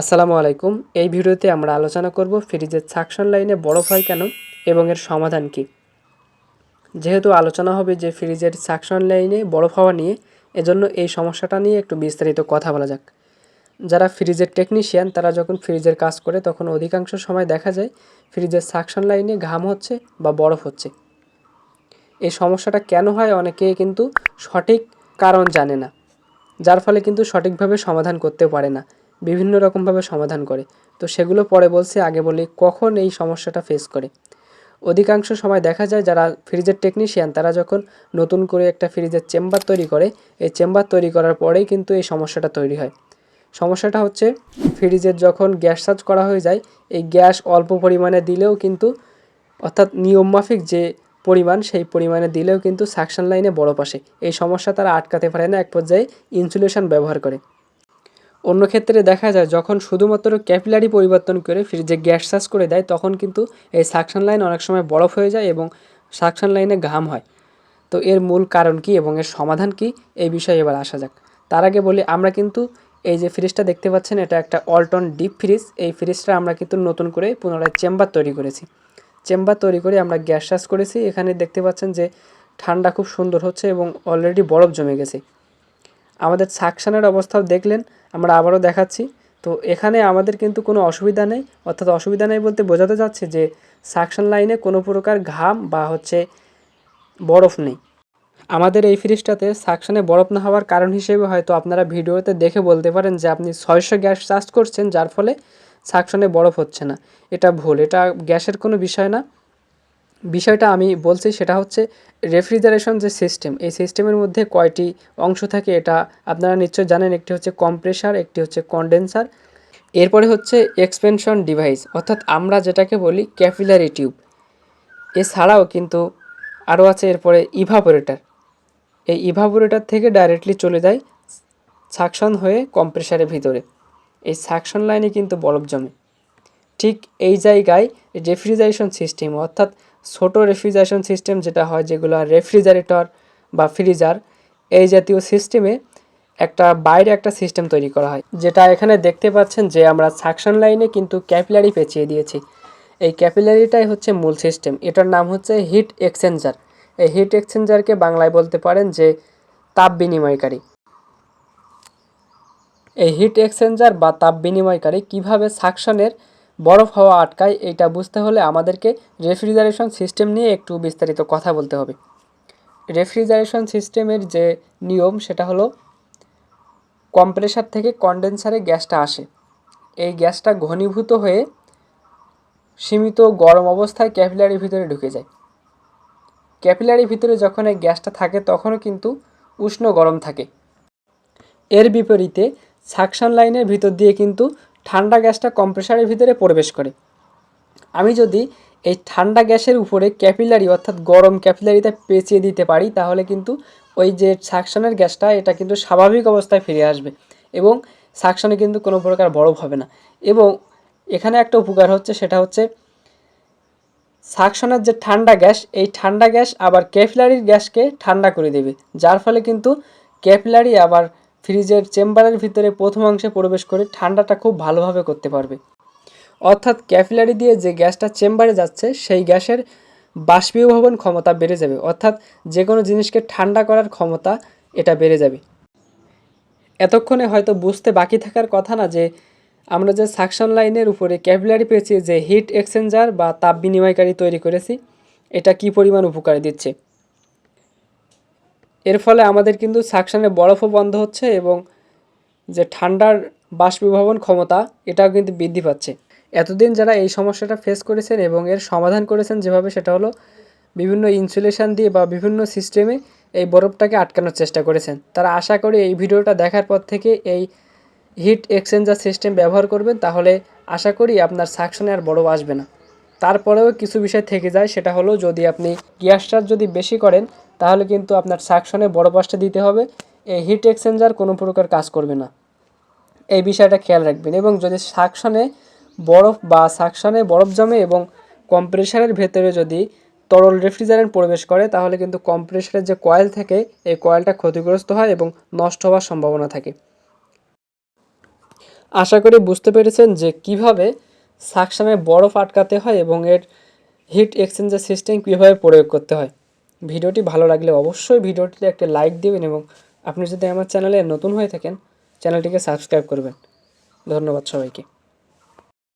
আসসালামু আলাইকুম। এই ভিডিওতে আমরা আলোচনা করব ফ্রিজের সাকশন লাইনে বরফ হয় কেন এবং এর সমাধান কি? যেহেতু আলোচনা হবে যে ফ্রিজের সাকশন লাইনে বরফ হওয়া নিয়ে, এজন্য এই সমস্যাটা নিয়ে একটু বিস্তারিত কথা বলা যাক। যারা ফ্রিজের টেকনিশিয়ান, তারা যখন ফ্রিজের কাজ করে, তখন অধিকাংশ সময় দেখা যায় ফ্রিজের সাকশন লাইনে ঘাম হচ্ছে বা বরফ হচ্ছে। এই সমস্যাটা কেন হয় অনেকে কিন্তু সঠিক কারণ জানে না, যার ফলে কিন্তু সঠিকভাবে সমাধান করতে পারে না। বিভিন্ন রকমভাবে সমাধান করে। তো সেগুলো পরে বলছি, আগে বলি কখন এই সমস্যাটা ফেস করে। অধিকাংশ সময় দেখা যায় যারা ফ্রিজের টেকনিশিয়ান তারা যখন নতুন করে একটা ফ্রিজের চেম্বার তৈরি করে, এই চেম্বার তৈরি করার পরেই কিন্তু এই সমস্যাটা তৈরি হয়। সমস্যাটা হচ্ছে ফ্রিজের যখন গ্যাস চার্জ করা হয়ে যায়, এই গ্যাস অল্প পরিমাণে দিলেও কিন্তু, অর্থাৎ নিয়মমাফিক যে পরিমাণ, সেই পরিমাণে দিলেও কিন্তু সাকশন লাইনে বরফ আসে এই সমস্যা তারা আটকাতে পারে না, এক পর্যায়ে ইনসুলেশন ব্যবহার করে। অন্য ক্ষেত্রে দেখা যায় যখন শুধুমাত্র ক্যাপিলারি পরিবর্তন করে ফ্রিজে গ্যাস চার্জ করে দেয়, তখন কিন্তু এই সাকশন লাইন অনেক সময় বরফ হয়ে যায় এবং সাকশন লাইনে ঘাম হয়। তো এর মূল কারণ কি এবং এর সমাধান কি? এই বিষয়ে এবার আসা যাক। তার আগে বলি, আমরা কিন্তু এই যে ফ্রিজটা দেখতে পাচ্ছেন, এটা একটা অল্টন ডিপ ফ্রিজ এই ফ্রিজটা আমরা কিন্তু নতুন করে পুনরায় চেম্বার তৈরি করেছি। চেম্বার তৈরি করে আমরা গ্যাস চার্জ করেছি। এখানে দেখতে পাচ্ছেন যে ঠান্ডা খুব সুন্দর হচ্ছে এবং অলরেডি বরফ জমে গেছে। আমাদের সাকশানের অবস্থাও দেখলেন, আমরা আবারও দেখাচ্ছি। তো এখানে আমাদের কিন্তু কোনো অসুবিধা নেই, অর্থাৎ অসুবিধা নেই বলতে বোঝাতে যাচ্ছে যে সাকশন লাইনে কোনো প্রকার ঘাম বা হচ্ছে বরফ নেই। আমাদের এই ফ্রিজটাতে সাকশানে বরফ না হওয়ার কারণ হিসেবে হয়তো আপনারা ভিডিওতে দেখে বলতে পারেন যে আপনি ছয়শো গ্যাস চার্জ করছেন, যার ফলে সাকশনে বরফ হচ্ছে না। এটা ভুল, এটা গ্যাসের কোনো বিষয় না। বিষয়টা আমি বলছি সেটা হচ্ছে রেফ্রিজারেশন যে সিস্টেম, এই সিস্টেমের মধ্যে কয়টি অংশ থাকে এটা আপনারা নিশ্চয় জানেন, একটি হচ্ছে কম্প্রেসার, একটি হচ্ছে কন্ডেন্সার। এরপরে হচ্ছে এক্সপেনশন ডিভাইস, অর্থাৎ আমরা যেটাকে বলি ক্যাপিলারি টিউব। এছাড়াও কিন্তু আরও আছে এরপরে ইভাপোরেটার। এই ইভাপোরেটার থেকে ডাইরেক্টলি চলে যায় সাকশন হয়ে কম্প্রেসারের ভিতরে। এই সাকশন লাইনে কিন্তু বরফ জমে। ঠিক এই জায়গায় রেফ্রিজারেশন সিস্টেম, অর্থাৎ ছোট রেফ্রিজারেশন সিস্টেম যেটা হয়, যেগুলো রেফ্রিজারেটর বা ফ্রিজার এই জাতীয় সিস্টেমে একটা বাইরে একটা সিস্টেম তৈরি করা হয়, যেটা এখানে দেখতে পাচ্ছেন যে আমরা সাকশন লাইনে কিন্তু ক্যাপিলারি পেঁচিয়ে দিয়েছি। এই ক্যাপিলারিটাই হচ্ছে মূল সিস্টেম এটার নাম হচ্ছে হিট এক্সচেঞ্জার এই হিট এক্সচেঞ্জারকে বাংলায় বলতে পারেন যে তাপ বিনিময়কারী। এই হিট এক্সচেঞ্জার বা তাপ বিনিময়কারী কীভাবে সাকশনের বরফ হওয়া আটকায় এইটা বুঝতে হলে আমাদেরকে রেফ্রিজারেশন সিস্টেম নিয়ে একটু বিস্তারিত কথা বলতে হবে। রেফ্রিজারেশন সিস্টেমের যে নিয়ম, সেটা হলো কম্প্রেসার থেকে কন্ডেন্সারে গ্যাসটা আসে। এই গ্যাসটা ঘনীভূত হয়ে সীমিত গরম অবস্থায় ক্যাপিলারির ভিতরে ঢুকে যায়। ক্যাপিলারির ভিতরে যখন এই গ্যাসটা থাকে, তখনও কিন্তু উষ্ণ গরম থাকে। এর বিপরীতে সাকশন লাইনের ভিতর দিয়ে কিন্তু ঠান্ডা গ্যাসটা কম্প্রেসারের ভিতরে প্রবেশ করে। আমি যদি এই ঠান্ডা গ্যাসের উপরে ক্যাপিলারি অর্থাৎ গরম ক্যাপিলারিতে পেঁচিয়ে দিতে পারি, তাহলে কিন্তু ওই যে সাকশনের গ্যাসটা, এটা কিন্তু স্বাভাবিক অবস্থায় ফিরে আসবে এবং সাকশনে কিন্তু কোনো প্রকার বরফ হবে না। এবং এখানে একটা উপকার হচ্ছে, সেটা হচ্ছে সাকশনের যে ঠান্ডা গ্যাস, এই ঠান্ডা গ্যাস আবার ক্যাপিলারির গ্যাসকে ঠান্ডা করে দেবে। যার ফলে কিন্তু ক্যাপিলারি আবার ফ্রিজের চেম্বারের ভিতরে প্রথম অংশে প্রবেশ করে ঠান্ডাটা খুব ভালোভাবে করতে পারবে। অর্থাৎ ক্যাপিলারি দিয়ে যে গ্যাসটা চেম্বারে যাচ্ছে, সেই গ্যাসের বাষ্পীভবন ক্ষমতা বেড়ে যাবে। অর্থাৎ যে কোনো জিনিসকে ঠান্ডা করার ক্ষমতা এটা বেড়ে যাবে। এতক্ষণে হয়তো বুঝতে বাকি থাকার কথা না যে, আমরা যে সাকশন লাইনের উপরে ক্যাপিলারি পেয়েছি, যে হিট এক্সচেঞ্জার বা তাপ বিনিময়কারী তৈরি করেছি, এটা কি পরিমাণ উপকার দিচ্ছে? এর ফলে আমাদের কিন্তু সাকশানে বরফও বন্ধ হচ্ছে এবং যে ঠান্ডার বাষ্পীভবন ক্ষমতা, এটাও কিন্তু বৃদ্ধি পাচ্ছে। এতদিন যারা এই সমস্যাটা ফেস করেছেন এবং এর সমাধান করেছেন যেভাবে, সেটা হলো বিভিন্ন ইনসুলেশন দিয়ে বা বিভিন্ন সিস্টেমে এই বরফটাকে আটকানোর চেষ্টা করেছেন। তারা আশা করি এই ভিডিওটা দেখার পর থেকে এই হিট এক্সচেঞ্জার সিস্টেম ব্যবহার করবেন, তাহলে আশা করি আপনার সাকশনে আর বরফ আসবে না। তারপরেও কিছু বিষয় থেকে যায়, সেটা হলো যদি আপনি গ্যাস চার্জ যদি বেশি করেন তাহলে কিন্তু আপনার সাকশনে বড় পাশটা দিতে হবে। এই হিট এক্সচেঞ্জার কোনো প্রকার কাজ করবে না। এই বিষয়টা খেয়াল রাখবেন এবং যদি সাকশনে বরফ বা সাকশনে বরফ জমে এবং কম্প্রেসারের ভেতরে যদি তরল রেফ্রিজারেন্ট প্রবেশ করে, তাহলে কিন্তু কম্প্রেসারের যে কয়েল থাকে, এই কয়েলটা ক্ষতিগ্রস্ত হয় এবং নষ্ট হওয়ার সম্ভাবনা থাকে। আশা করি বুঝতে পেরেছেন যে কীভাবে সাকশানে বরফ আটকাতে হয় এবং এর হিট এক্সচেঞ্জার সিস্টেম কীভাবে প্রয়োগ করতে হয়। ভিডিওটি ভালো লাগলে অবশ্যই ভিডিওটিতে একটা লাইক দেবেন এবং আপনি যদি আমার চ্যানেলে নতুন হয়ে থাকেন, চ্যানেলটিকে সাবস্ক্রাইব করবেন। ধন্যবাদ সবাইকে।